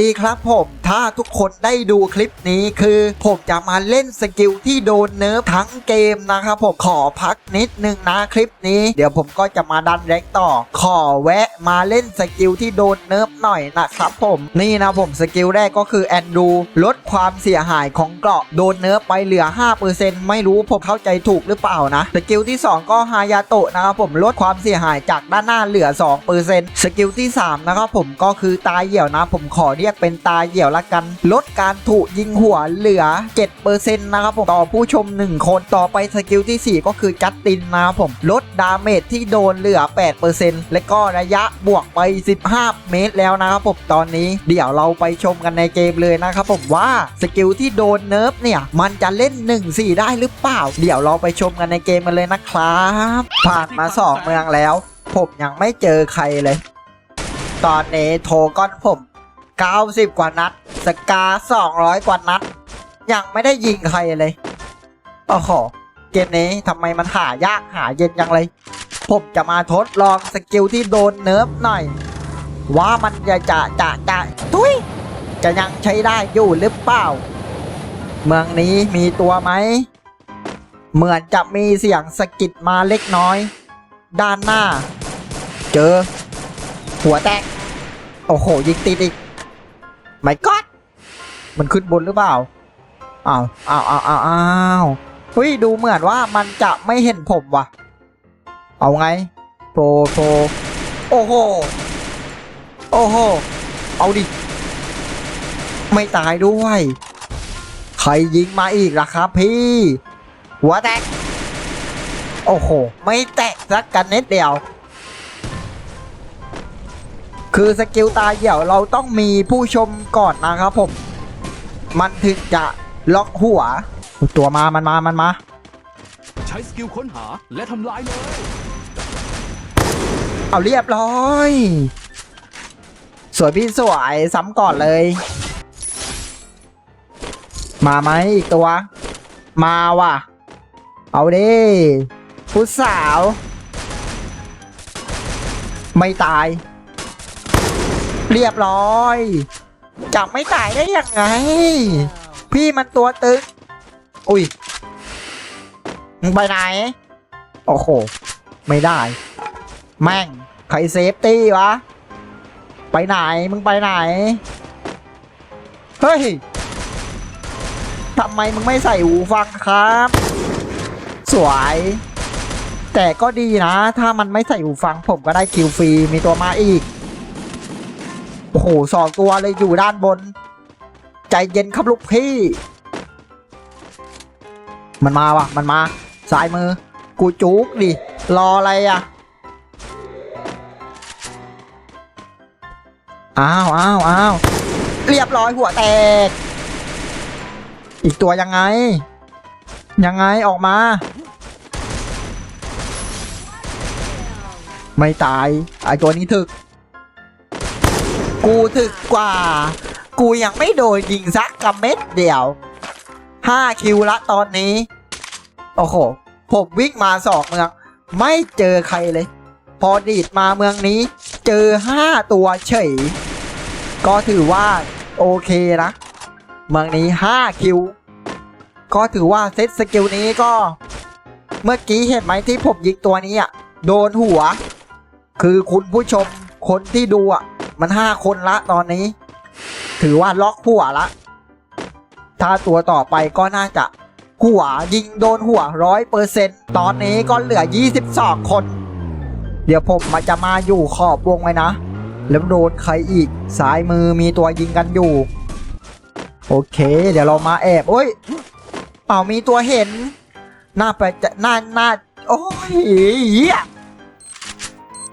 ดีครับผม ถ้าทุกคนได้ดูคลิปนี้คือ ผมจะมาเล่นสกิลที่โดนเนิร์ฟทั้งเกมนะครับผมขอพักนิดนึงนะคลิปนี้ เดี๋ยวผมก็จะมาดันแรงต่อ ขอแวะมาเล่นสกิลที่โดนเนิร์ฟหน่อยนะครับผมนี่นะผมสกิลแรกก็คือแอนดูลดความเสียหายของเกราะโดนเนิร์ฟไปเหลือ 5%ไม่รู้ผมเข้าใจถูกหรือเปล่านะสกิลที่ 2 ก็ฮายาโตะนะครับผมลดความเสียหายจากด้านหน้าเหลือ 2%สกิลที่ 3 นะครับผมก็คือตาเหี่ยวนะ ผมขอเรียกเป็นตาเหี่ยวละกันลดการถูกยิงหัวเหลือ 7%นะครับผมต่อผู้ชม 1 คนต่อไปสกิลที่ 4 ก็คือจัดตินนะครับผมลดดาเมจที่โดนเหลือ 8%และก็ระยะบวกไป 15 เมตรแล้วนะครับผมตอนนี้เดี๋ยวเราไปชมกันในเกมเลยนะครับผมว่าสกิลที่โดนเนิร์ฟเนี่ย มันจะเล่น 1-4 ได้หรือเปล่า เดี๋ยวเราไปชมกันในเกมกันเลยนะครับ ผ่านมา2เมืองแล้ว ผมยังไม่เจอใครเลย ตอนนี้โทรก้อนผม 90 กว่านัด สกา200กว่านัด ยังไม่ได้ยิงใครเลย โอ้โห เกมนี้ทำไมมันหายากหาเย็นจังเลย ผมจะมาทดลองสกิลที่โดนเนิร์ฟหน่อย ว่ามันจะจะจะจะทุยจะยังใช้ได้อยู่หรือเปล่า เมืองนี้มีตัวไหม เหมือนจะมีเสียงสะกิดมาเล็กน้อย ด้านหน้า เจอ หัวแตก โอ้โห ยิงติดอีกไม่กอด มันขึ้นบนหรือเปล่าอ้าวอ้าวอ้าวอ้าวอ้าวเฮ้ยดูเหมือนว่ามันจะไม่เห็นผมว่ะ เอาไงโปรโปรโอ้โหโอ้โหเอาดิ ไม่ตายด้วย ใครยิงมาอีกล่ะครับพี่ หัวแตก โอ้โห ไม่แตกสักกันนิดเดียว คือสกิลตาเหี่ยวเราต้องมีผู้ชมก่อนนะครับผม มันถึงจะล็อกหัว ตัวมา มันมา มันมา ใช้สกิลค้นหาและทำลายเลยเอาเรียบร้อย สวยพี่สวยซ้ำก่อนเลย มาไหมอีกตัว มาว่ะ เอาดิผู้สาว ไม่ตาย เรียบร้อย จะไม่ตายได้ยังไง พี่มันตัวตึง อุ้ย มึงไปไหน โอ้โห ไม่ได้ แม่ง ใครเซฟตี้วะ ไปไหน มึงไปไหน เฮ้ย ทำไมมึงไม่ใส่หูฟังครับ สวย แต่ก็ดีนะ ถ้ามันไม่ใส่หูฟังผมก็ได้คิวฟรี มีตัวมาอีก โอ้โหสองตัวเลยอยู่ด้านบน ใจเย็นครับลูกพี่ มันมาว่ะ มันมาซ้ายมือ กูจุกดิ รออะไรอะ อ้าวอ้าวอ้าวเรียบร้อยหัวแตก อีกตัวยังไง ยังไงออกมา ไม่ตายไอตัวนี้ถึก กูถึกกว่า กูยังไม่โดนยิงสักกระเม็ดเดียวห้าคิวละตอนนี้ โอ้โห ผมวิ่งมาสองเมือง ไม่เจอใครเลย พอดีดมาเมืองนี้ เจอห้าตัวเฉย ก็ถือว่า โอเคนะ เมืองนี้ห้าคิว ก็ถือว่าเซตสกิลนี้ก็ เมื่อกี้เห็นไหมที่ผมยิงตัวนี้อะ โดนหัว คือคุณผู้ชมคนที่ดูอะ มันห้าคนละตอนนี้ ถือว่าล็อกหัวละ ถ้าตัวต่อไปก็น่าจะหัวยิงโดนหัวร้อยเปอร์เซ็นตอนนี้ก็เหลือ 22 คน เดี๋ยวผมมาจะมาอยู่ขอบวงไว้นะ แล้วโดนใครอีกซ้ายมือมีตัวยิงกันอยู่ โอเค เดี๋ยวเรามาแอบโอ้ยเอามีตัวเห็น หน้าไปจะหน้าหน้าโอ้ยเหี้ย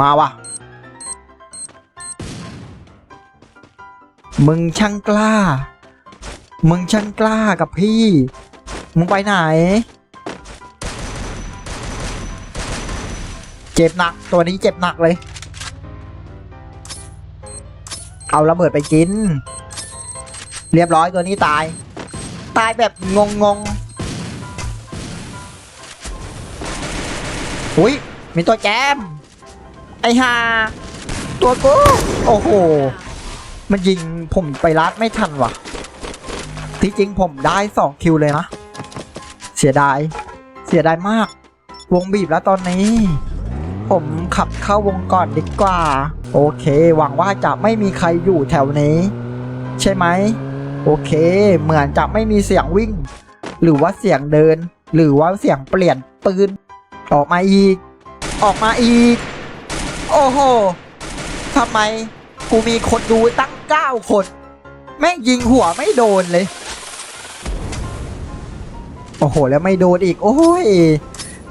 มาว่ะ มึงช่างกล้า มึงช่างกล้ากับพี่ มึงไปไหน เจ็บหนัก ตัวนี้เจ็บหนักเลย เอาระเบิดไปกิน เรียบร้อยตัวนี้ตาย ตายแบบงงงๆอุ้ยมีตัวแจม ไอฮาตัวกู โอ้โห มันยิงผมไปลัดไม่ทันว่ะ ที่จริงผมได้สองคิวเลยนะ เสียดาย เสียดายมาก วงบีบแล้วตอนนี้ ผมขับเข้าวงก่อนดีกว่า โอเค หวังว่าจะไม่มีใครอยู่แถวนี้ ใช่ไหม โอเค เหมือนจะไม่มีเสียงวิ่ง หรือว่าเสียงเดิน หรือว่าเสียงเปลี่ยนปืน ออกมาอีก ออกมาอีก โอ้โหทำไมกูมีคนดูตั้ง เก้าคน แม่งยิงหัวไม่โดนเลย โอ้โห แล้วไม่โดนอีก โอ้ย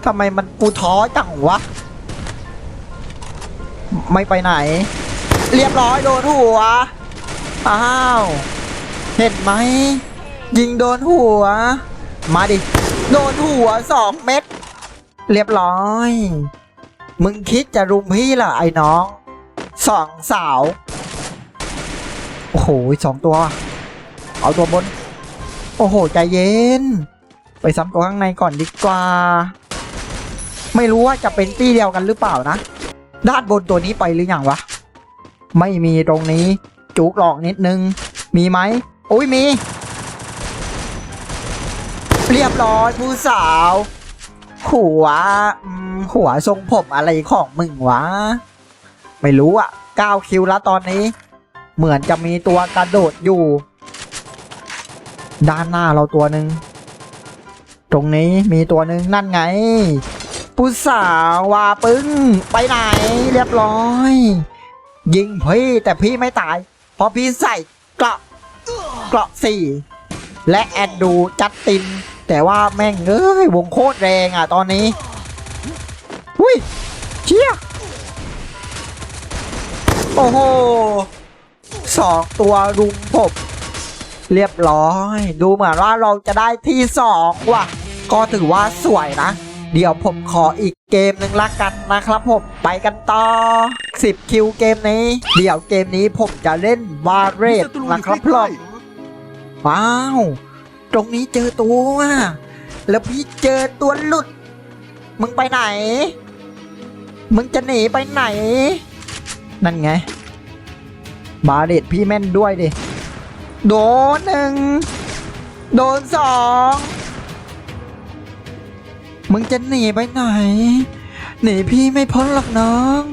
ทำไมมันกูท้อจังวะ ไม่ไปไหน เรียบร้อยโดนหัว อ้าว เห็นไหม ยิงโดนหัว มาดิ โดนหัวสองเม็ด เรียบร้อย มึงคิดจะรุมพี่เหรอไอ้น้อง สองสาว โอ้โหสองตัว เอาตัวบน โอ้โห ใจเย็น ไปซ้ำตัวข้างในก่อนดีกว่า ไม่รู้ว่าจะเป็นตี้เดียวกันหรือเปล่านะ ด้านบนตัวนี้ไปหรืออยังวะ ไม่มีตรงนี้ จุกหลอกนิดนึง มีไหมโอ้ยมี เรียบร้อยผู้สาว หัวหัวทรงผมอะไรของมึงวะ ไม่รู้อะ9คิวแล้วตอนนี้ เหมือนจะมีตัวกระโดดอยู่ ด้านหน้าเราตัวหนึ่งตรงนี้มีตัวหนึ่งนั่นไง ผู้สาววาปึ้ง ไปไหนเรียบร้อย ยิงพี่แต่พี่ไม่ตาย เพราะพี่ใส่เกราะเกราะสี่และแอนดูจัดติน แต่ว่าแม่งเอ้ยวงโคตรแรงอะตอนนี้อุ้ยเชี่ยโอ้โห สองตัวรุมผมเรียบร้อย ดูเหมือนว่าเราจะได้ที่สองว่ะ ก็ถือว่าสวยนะ เดี๋ยวผมขออีกเกมหนึ่งละกันนะครับผม ไปกันต่อ 10 คิวเกมนี้ เดี๋ยวเกมนี้ผมจะเล่นวาเรตนะครับพลอมว้าว ตรงนี้เจอตัว แล้วพี่เจอตัวหลุด มึงไปไหน มึงจะหนีไปไหน นั่นไง บาเดตพี่แม่นด้วยดิ โดนหนึ่ง โดนสอง มึงจะหนีไปไหน หนีพี่ไม่พ้นหรอกน้อง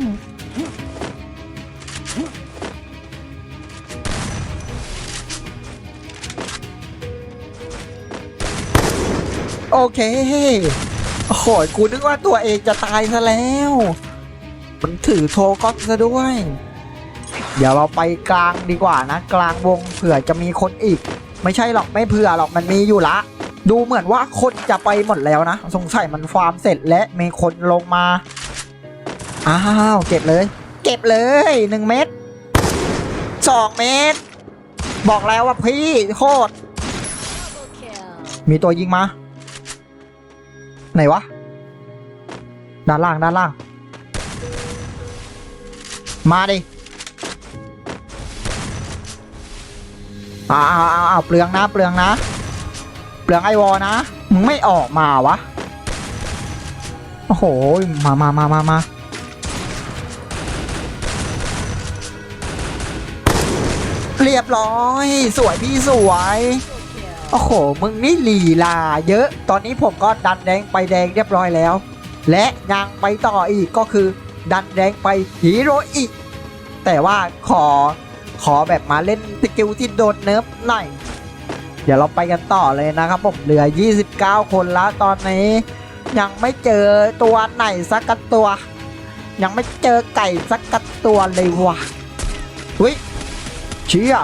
โอเคโอ้โหกูนึกว่าตัวเองจะตายซะแล้ว มันถือโทก๊อกซะด้วย เดี๋ยวเราไปกลางดีกว่านะ กลางวงเผื่อจะมีคนอีก ไม่ใช่หรอกไม่เผื่อหรอกมันมีอยู่ละ ดูเหมือนว่าคนจะไปหมดแล้วนะ สงสัยมันฟาร์มเสร็จและมีคนลงมาอ้าวเก็บเลย เก็บเลยหนึ่งเม็ดสองเม็ดบอกแล้วว่าพี่โคตรมีตัวยิงมา ไหนวะ ด้านล่างด้านล่าง มาดิ อ้าวอ้าวอ้าวเปลืองนะ เปลืองนะ เปลืองไอวอนะ มึงไม่ออกมาวะ โอ้โห มามามามามาเรียบร้อย สวยพี่สวย โอ้โห มึงนี่ลีลาเยอะ ตอนนี้ผมก็ดันแดงไปแดงเรียบร้อยแล้ว และยังไปต่ออีกก็คือ ดันแดงไปฮีโร่อีก แต่ว่าขอ ขอแบบมาเล่นสกิลที่โดนเนิร์ฟหน่อย เดี๋ยวเราไปกันต่อเลยนะครับผมเหลือ 29 คนแล้วตอนนี้ ยังไม่เจอตัวไหนสักตัว ยังไม่เจอไก่สักตัวเลยว่ะเฮ้ยเชี่ย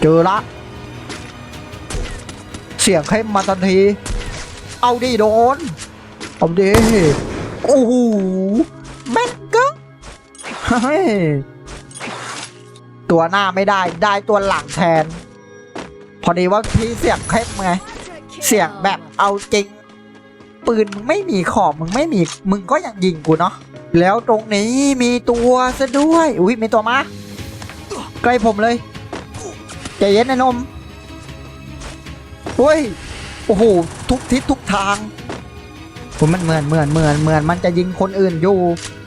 เจอละ เสียงเข้มมาทันที เอาดิโดนเอาดิโอ้โหแม่นกึ๊กเฮ้ย ตัวหน้าไม่ได้ได้ตัวหลังแทน พอดีว่าพี่เสียงเข้มไง เสียงแบบเอาจริง ปืนมึงไม่มีขอบมึงไม่มีมึงก็ยังยิงกูเนาะแล้วตรงนี้มีตัวซะด้วย อุ้ยมีตัวมาใกล้ผมเลยใจเย็นนะนมเฮ้ยโอ้โหทุกทิศทุกทางผมมันเหมือนเหมือนเหมือนเหมือนมันจะยิงคนอื่นอยู่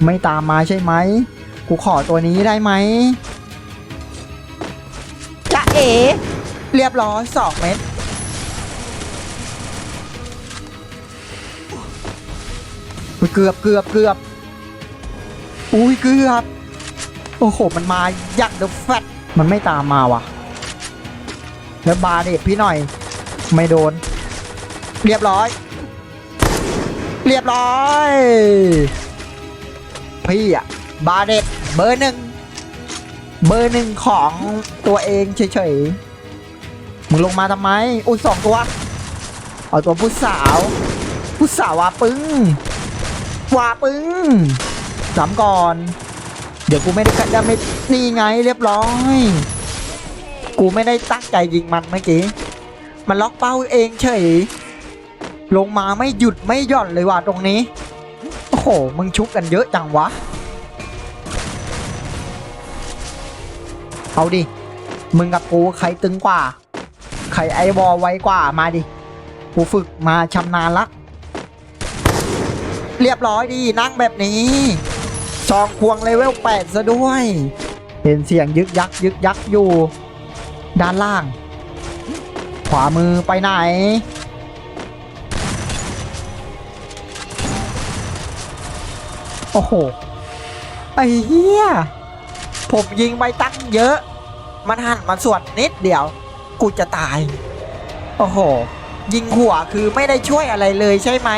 ไม่ตามมาใช่ไหมกูขอตัวนี้ได้ไหม เอ๋เรียบร้อยสองเม็ดเกือบเกือบเกือบอุ้ยเกือบ โอ้โห มันมายักเดอะแฟตมันไม่ตามมาว่ะ แล้วบาเด็พี่หน่อย ไม่โดน เรียบร้อย เรียบร้อย พี่อะบาเด็ดเบอร์หนึ่ง เบอร์หนึ่งของตัวเองเฉยๆ มึงลงมาทำไม อุ้ยสองตัว เอาตัวผู้สาว ผู้สาววาปึ้งวาปึ้งสามก่อน เดี๋ยวกูไม่ได้กัดดาเมจนี่ไงเรียบร้อย กูไม่ได้ตั้งใจยิงมันเมื่อกี้ มันล็อกเป้าเองเฉย ลงมาไม่หยุดไม่หย่อนเลยว่ะตรงนี้ โอ้โห มึงชุบกันเยอะจังวะ เอาดิ มึงกับกูใครตึงกว่า ใครไอวอลไวกว่ามาดิ กูฝึกมาชำนาญละ เรียบร้อยดีนั่งแบบนี้ซองควงเลเวล8ซะด้วย เห็นเสียงยึกยักยึกยักอยู่ ด้านล่าง ขวามือไปไหน โอ้โห ไอ้เหี้ย ผมยิงไปตั้งเยอะ มันหันมาสวดนิดเดียว กูจะตาย โอ้โห ยิงหัวคือไม่ได้ช่วยอะไรเลยใช่ไหม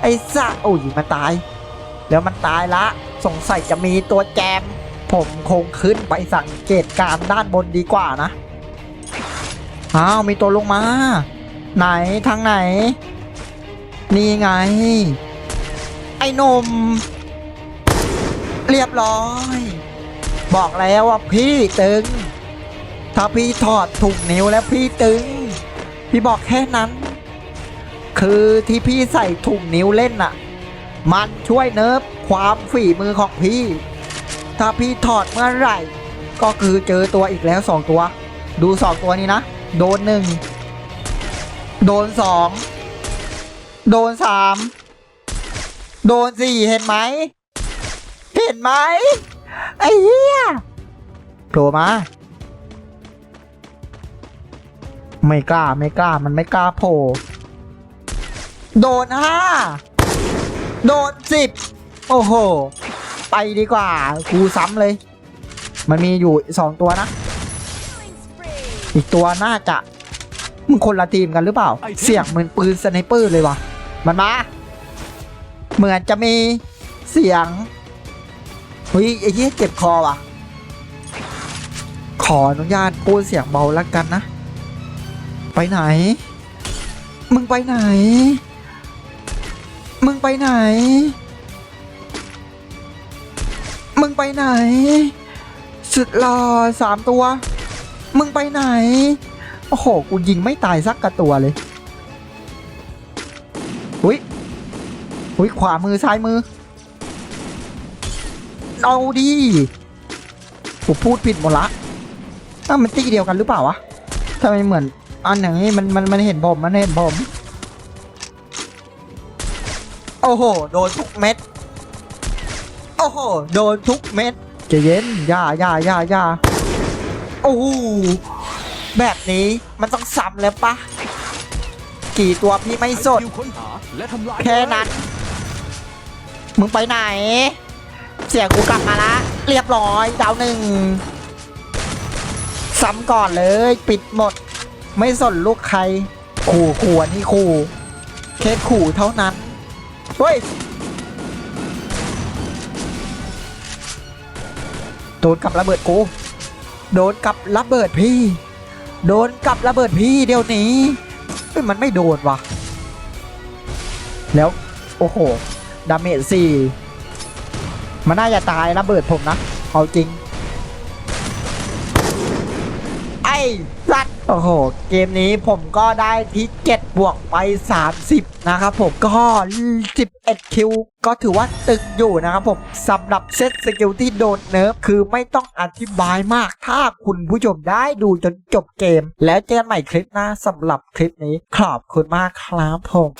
ไอ้สะโอ้ยมันตาย แล้วมันตายละ สงสัยจะมีตัวแจม ผมคงขึ้นไปสังเกตการณ์ด้านบนดีกว่านะ อ้าว มีตัวลงมา ไหนทางไหน นี่ไง ไอ้นม เรียบร้อย บอกแล้วว่าพี่ตึง ถ้าพี่ถอดถุงนิ้วแล้วพี่ตึง พี่บอกแค่นั้น คือที่พี่ใส่ถุงนิ้วเล่นน่ะ มันช่วยเนิบความฝีมือของพี่ ถ้าพี่ถอดเมื่อไหร่ ก็คือเจอตัวอีกแล้วสองตัว ดูสองตัวนี้นะ โดนหนึ่ง โดนสอง โดนสาม โดนสี่เห็นไหม เห็นไหม ไอ้เหี้ยโผล่มา ไม่กล้าไม่กล้ามันไม่กล้าโผล่โดนห้าโดนสิบโอ้โห ไปดีกว่ากูซ้ำเลย มันมีอยู่สองตัวนะ อีกตัวน่าจะมึงคนละทีมกันหรือเปล่า เสียงเหมือนปืนสไนเปอร์เลยว่ะมันมา เหมือนจะมีเสียง เฮ้ยไอ้เหี้ยเจ็บคอว่ะ ขออนุญาตพูดเสียงเบาแล้วกันนะ ไปไหน มึงไปไหน มึงไปไหน มึงไปไหน สุดหล่อสามตัว มึงไปไหน โอ้โห กูยิงไม่ตายสักกระตัวเลย อุ้ยอุ้ยขวามือซ้ายมือ เอาดิผมพูดผิดหมดละอ้าวมันตีเดียวกันหรือเปล่าวะทำไมเหมือนอันอย่างนี้มันมันมันเห็นผมมันเห็นผม โอ้โห โดนทุกเม็ด โอ้โห โดนทุกเม็ดใจะเย็นอย่าอย่าอย่าอย่าโอ้โหแบบนี้มันต้องซ้ำแล้วปะกี่ตัวพี่ไม่สดใช้สกิลค้นหาและทำลายแค่นั้น มึงไปไหน เสียงกูกลับมาละ เรียบร้อยดาวหนึ่งซ้ำก่อนเลย ปิดหมด ไม่สนลูกใคร ขู่ขู่อันนี้ขู่แค่ขู่เท่านั้นเฮ้ยโดนกับระเบิดกู โดนกับระเบิดพี่ โดนกับระเบิดพี่เดี๋ยวนี้เฮ้ยมันไม่โดนวะแล้ว โอ้โห ดาเมจสี่ มันน่าจะตายระเบิดผมนะเอาจริง ไอ้สัตว์โอ้โห เกมนี้ผมก็ได้ที่7บวกไป 30 นะครับผมก็ 11 คิว ก็ถือว่าตึงอยู่นะครับผมสำหรับเซตสกิลที่โดนเนิร์ฟคือไม่ต้องอธิบายมาก ถ้าคุณผู้ชมได้ดูจนจบเกม แล้วเจอกันใหม่คลิปหน้าสำหรับคลิปนี้ขอบคุณมากครับผม